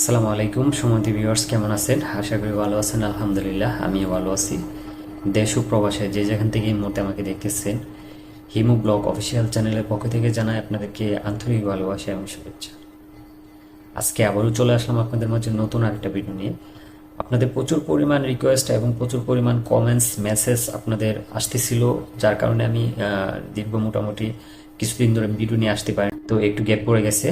আসসালামু আলাইকুম সুমন্তি ভিউয়ার্স, কেমন আছেন? আশা করি ভালো আছেন, আলহামদুলিল্লাহ, আমিও ভালো আছি। দেশ ও প্রবাসে যে যেখান থেকে এই মুহূর্তে আমাকে দেখতেছেন, হিমু ব্লগ অফিসিয়াল চ্যানেলের পক্ষ থেকে জানাই আপনাদেরকে আন্তরিক ভালোবাসা এবং শুভেচ্ছা। আজকে আবারও চলে আসলাম আপনাদের মাঝে নতুন আরেকটা ভিডিও নিয়ে। আপনাদের প্রচুর পরিমাণ রিকোয়েস্ট এবং প্রচুর পরিমাণ কমেন্টস মেসেজ আপনাদের আসতেছিল, যার কারণে আমি দীর্ঘ মোটামুটি কিছুদিন ধরে ভিডিও নিয়ে আসতে পারি তো একটু গ্যাপ পড়ে গেছে।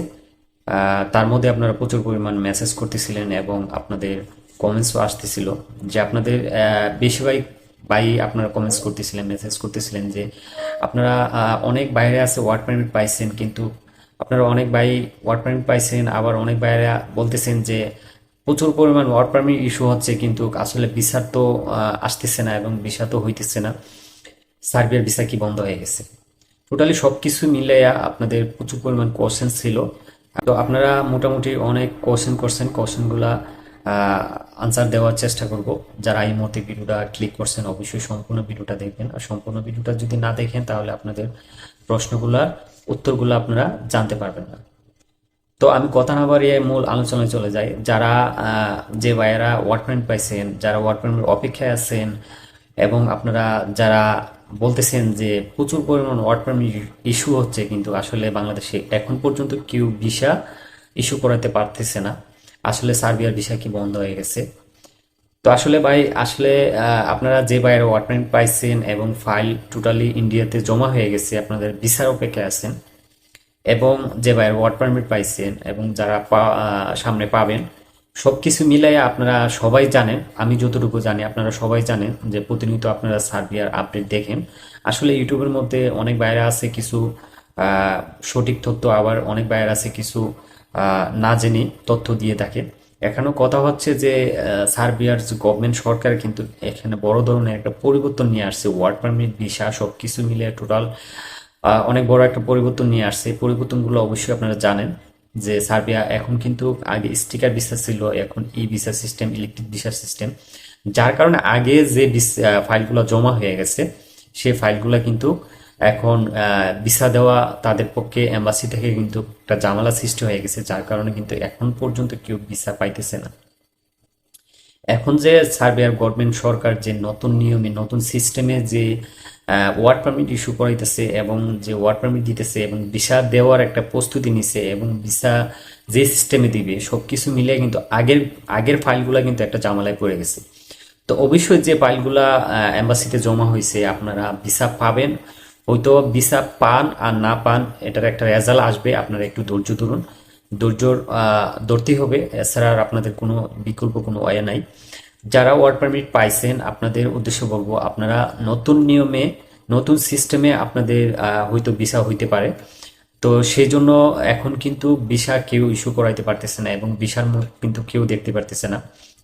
তার মধ্যে আপনারা প্রচুর পরিমাণ মেসেজ করতেছিলেন এবং আপনাদের কমেন্টসও আসতেছিল যে আপনাদের বেশিরভাগ ভাই আপনারা কমেন্টস করতেছিলেন মেসেজ করতেছিলেন যে আপনারা অনেক বাইরে আছে ওয়ার্ক পারমিট পাইছেন, কিন্তু আপনারা অনেক ভাই ওয়ার্ক পারমিট পাইছেন, আবার অনেক বাইরে বলতেছেন যে প্রচুর পরিমাণ ওয়ার্ক পারমিট ইস্যু হচ্ছে, কিন্তু আসলে ভিসা তো আসতেছে না এবং ভিসা তো হইতেছে না। সার্বিয়ার ভিসা কি বন্ধ হয়ে গেছে? টোটালি সব কিছু মিলাইয়া আপনাদের প্রচুর পরিমাণ কোশ্চেন ছিল। তো আপনারা মোটামুটি অনেক কোশ্চেন করছেন কোশ্চেনগুলা আনসার দেওয়ার চেষ্টা করব। যারা এই মুহূর্তে ভিডিওটা ক্লিক করছেন, অবশ্যই সম্পূর্ণ ভিডিওটা দেখবেন। আর সম্পূর্ণ ভিডিওটা যদি না দেখেন, তাহলে আপনাদের প্রশ্নগুলার উত্তরগুলো আপনারা জানতে পারবেন না। তো আমি কথা না বাড়িয়ে মূল আলোচনায় চলে যাই। যারা যে ভাইয়েরা ওয়ার্ক পারমিট পাইছেন, যারা ওয়ার্ক পারমিট অপেক্ষায় আছেন, এবং আপনারা যারা বলতেছেন যে প্রচুর পরিমাণ ওয়ার্ক পারমিট ইস্যু হচ্ছে, কিন্তু আসলে বাংলাদেশে এখন পর্যন্ত কেউ ভিসা ইস্যু করাতে পারতেছে না। আসলে সার্বিয়ার ভিসা কি বন্ধ হয়ে গেছে। তো আসলে ভাই, আসলে আপনারা যে বাইরে ওয়ার্ক পারমিট পাইছেন এবং ফাইল টোটালি ইন্ডিয়াতে জমা হয়ে গেছে, আপনাদের ভিসার অপেক্ষায় আছেন। এবং যে বাইরে ওয়ার্ক পারমিট পাইছেন এবং যারা সামনে পাবেন সবকিছু মিলাই আপনারা সবাই জানেন, আমি যতটুকু জানি আপনারা সবাই জানেন যে প্রতিনিয়ত আপনারা সার্বিয়ার আপডেট দেখেন। আসলে ইউটিউবের মধ্যে অনেক বাইরে আছে কিছু সঠিক তথ্য, আবার অনেক বাইরে আছে কিছু না জেনে তথ্য দিয়ে থাকে। এখানেও কথা হচ্ছে যে সার্বিয়ার গভর্নমেন্ট সরকার কিন্তু এখানে বড় ধরনের একটা পরিবর্তন নিয়ে আসছে ওয়ার্ক পারমিট ভিসা সবকিছু মিলে টোটাল অনেক বড় একটা পরিবর্তন নিয়ে আসছে। পরিবর্তনগুলো অবশ্যই আপনারা জানেন। যে সার্বিয়া এখন কিন্তু আগে স্টিকার ভিসা ছিল, এখন e visa system, electric visa system. যার কারণে আগে যে ফাইলগুলো জমা হয়ে গেছে, সে ফাইলগুলো কিন্তু এখন ভিসা দেওয়া তাদের পক্ষে এম্বাসি থেকে কিন্তু একটা জামালা সৃষ্টি হয়ে গেছে, যার কারণে কিন্তু এখন পর্যন্ত কেউ ভিসা পাইতেছে না। এখন যে সার্বিয়ার গভর্নমেন্ট সরকার যে নতুন নিয়মে, নতুন সিস্টেমে যে ওয়ার্ড পারমিট ইস্যু করাইতেছে এবং যে ওয়ার্ড পারমিট দিতেছে এবং ভিসা দেওয়ার একটা প্রস্তুতি নিছে এবং ভিসা যে সিস্টেমে দিবে, সবকিছু মিলিয়ে কিন্তু আগের আগের ফাইলগুলো কিন্তু একটা জামালায় পড়ে গেছে। তো অবশ্যই যে ফাইলগুলা এম্বাসিতে জমা হয়েছে আপনারা ভিসা পাবেন। হয়তো ভিসা পান আর না পান, এটার একটা রেজাল্ট আসবে, আপনারা একটু ধৈর্য ধরুন। ধৈর্যর ধরতেই হবে। এছাড়া আর আপনাদের কোনো বিকল্প, কোনো ওয়ে নাই। যারা ওয়ার্ক পারমিট পাইছেন, আপনাদের উদ্দেশ্য বলব, আপনারা নতুন নিয়মে, নতুন সিস্টেমে আপনাদের হয়তো ভিসা হইতে পারে। তো সেই জন্য এখন কিন্তু ভিসা কেউ ইস্যু করাইতে পারতেছে না এবং ভিসার মুখ কিন্তু কেউ দেখতে পারতেছে না।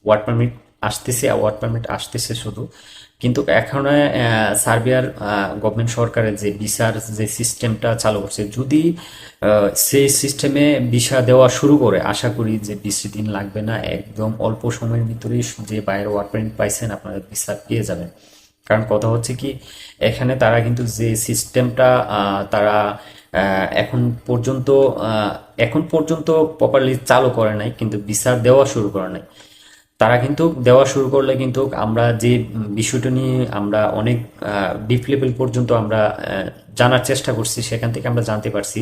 ওয়ার্ড পারমিট আসতেছে ওয়ার্ড পারমিট আসতেছে শুধু। কিন্তু এখন সার্বিয়ার গভর্নমেন্ট সরকারের যে ভিসার যে সিস্টেমটা চালু করছে, যদি সেই সিস্টেমে ভিসা দেওয়া শুরু করে, আশা করি যে বেশি দিন লাগবে না, একদম অল্প সময়ের ভিতরেই যে বাইরে ওয়ার্ক পারমিট পাইছেন, আপনারা ভিসা পেয়ে যাবেন। কারণ কথা হচ্ছে কি, এখানে তারা কিন্তু যে সিস্টেমটা তারা এখন পর্যন্ত এখন পর্যন্ত প্রপারলি চালু করে নাই, কিন্তু ভিসা দেওয়া শুরু করে নাই। তারা কিন্তু দেওয়া শুরু করলে কিন্তু আমরা যে বিষয়টা নিয়ে আমরা অনেক ডিপ লেভেল পর্যন্ত আমরা জানার চেষ্টা করছি, সেখান থেকে আমরা জানতে পারছি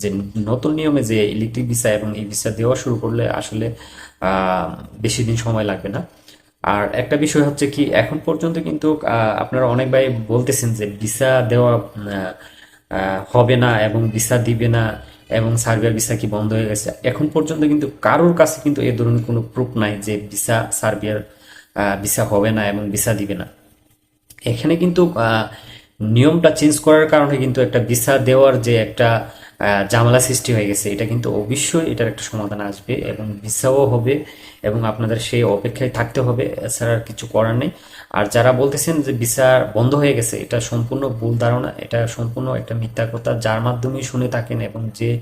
যে নতুন নিয়মে যে ইলেকট্রিক ভিসা এবং এই ভিসা দেওয়া শুরু করলে আসলে বেশি দিন সময় লাগবে না। আর একটা বিষয় হচ্ছে কি, এখন পর্যন্ত কিন্তু আপনারা অনেক ভাই বলতেছেন যে ভিসা দেওয়া হবে না এবং ভিসা দিবে না। এবং সার্বিয়ার ভিসা কি বন্ধ হয়ে গেছে? এখন পর্যন্ত কিন্তু কারোর কাছে কিন্তু এ ধরনের কোনো প্রুফ নাই যে ভিসা সার্বিয়ার ভিসা হবে না এবং ভিসা দিবে না। এখানে কিন্তু নিয়মটা চেঞ্জ করার কারণে কিন্তু একটা ভিসা দেওয়ার যে একটা ঝামেলা সৃষ্টি হয়ে গেছে। এটা কিন্তু অবশ্যই এটার একটা সমাধান আসবে এবং ভিসাও হবে এবং আপনাদের সেই অপেক্ষায় থাকতে হবে, এছাড়া কিছু করার নেই। আর যারা বলতেছেন যে ভিসা বন্ধ হয়ে গেছে, এটা সম্পূর্ণ ভুল ধারণা, এটা সম্পূর্ণ একটা মিথ্যা কথা। যার মাধ্যমে শুনে থাকেন এবং যে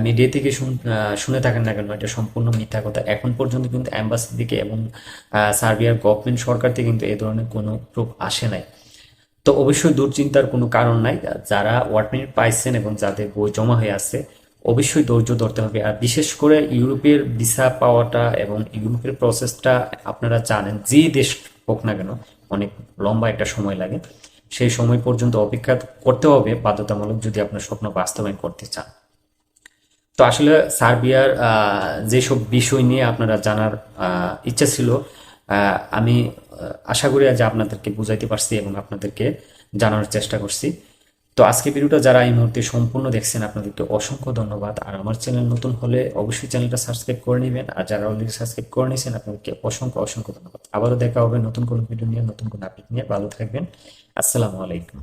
মিডিয়া থেকে শুন- থাকেন না কেন, এটা সম্পূর্ণ মিথ্যা কথা। এখন পর্যন্ত কিন্তু অ্যাম্বাসি থেকে এবং সার্বিয়ার গভর্নমেন্ট সরকার থেকে কিন্তু এ ধরনের কোনো প্রুফ আসে নাই। তো অবশ্যই দুশ্চিন্তার কোনো কারণ নাই। যারা ওয়ার্ড পারমিট পাইছেন এবং যাদের বই জমা হয়ে আছে, অবশ্যই ধৈর্য ধরতে হবে। আর বিশেষ করে ইউরোপের ভিসা পাওয়াটা এবং ইউরোপের প্রসেসটা আপনারা জানেন, যে দেশ হোক না কেন, অনেক লম্বা একটা সময় লাগে। সেই সময় পর্যন্ত অপেক্ষা করতে হবে বাধ্যতামূলক যদি আপনার স্বপ্ন বাস্তবায়ন করতে চান। তো আসলে সার্বিয়ার যেসব বিষয় নিয়ে আপনারা জানার ইচ্ছা ছিল আমি আশা করি যে আপনাদেরকে বুঝাইতে পারছি এবং আপনাদেরকে জানানোর চেষ্টা করছি। তো আজকে ভিডিওটা যারা এই মুহূর্তে সম্পূর্ণ দেখছেন, আপনাদেরকে অসংখ্য ধন্যবাদ। আর আমার চ্যানেল নতুন হলে অবশ্যই চ্যানেলটা সাবস্ক্রাইব করে নেবেন। আর যারা অলরেডি সাবস্ক্রাইব করে নিয়েছেন, আপনাদেরকে অসংখ্য অসংখ্য ধন্যবাদ। আবারও দেখা হবে নতুন কোনো ভিডিও নিয়ে, নতুন কোনো আপডেট নিয়ে। ভালো থাকবেন। আসসালামু আলাইকুম।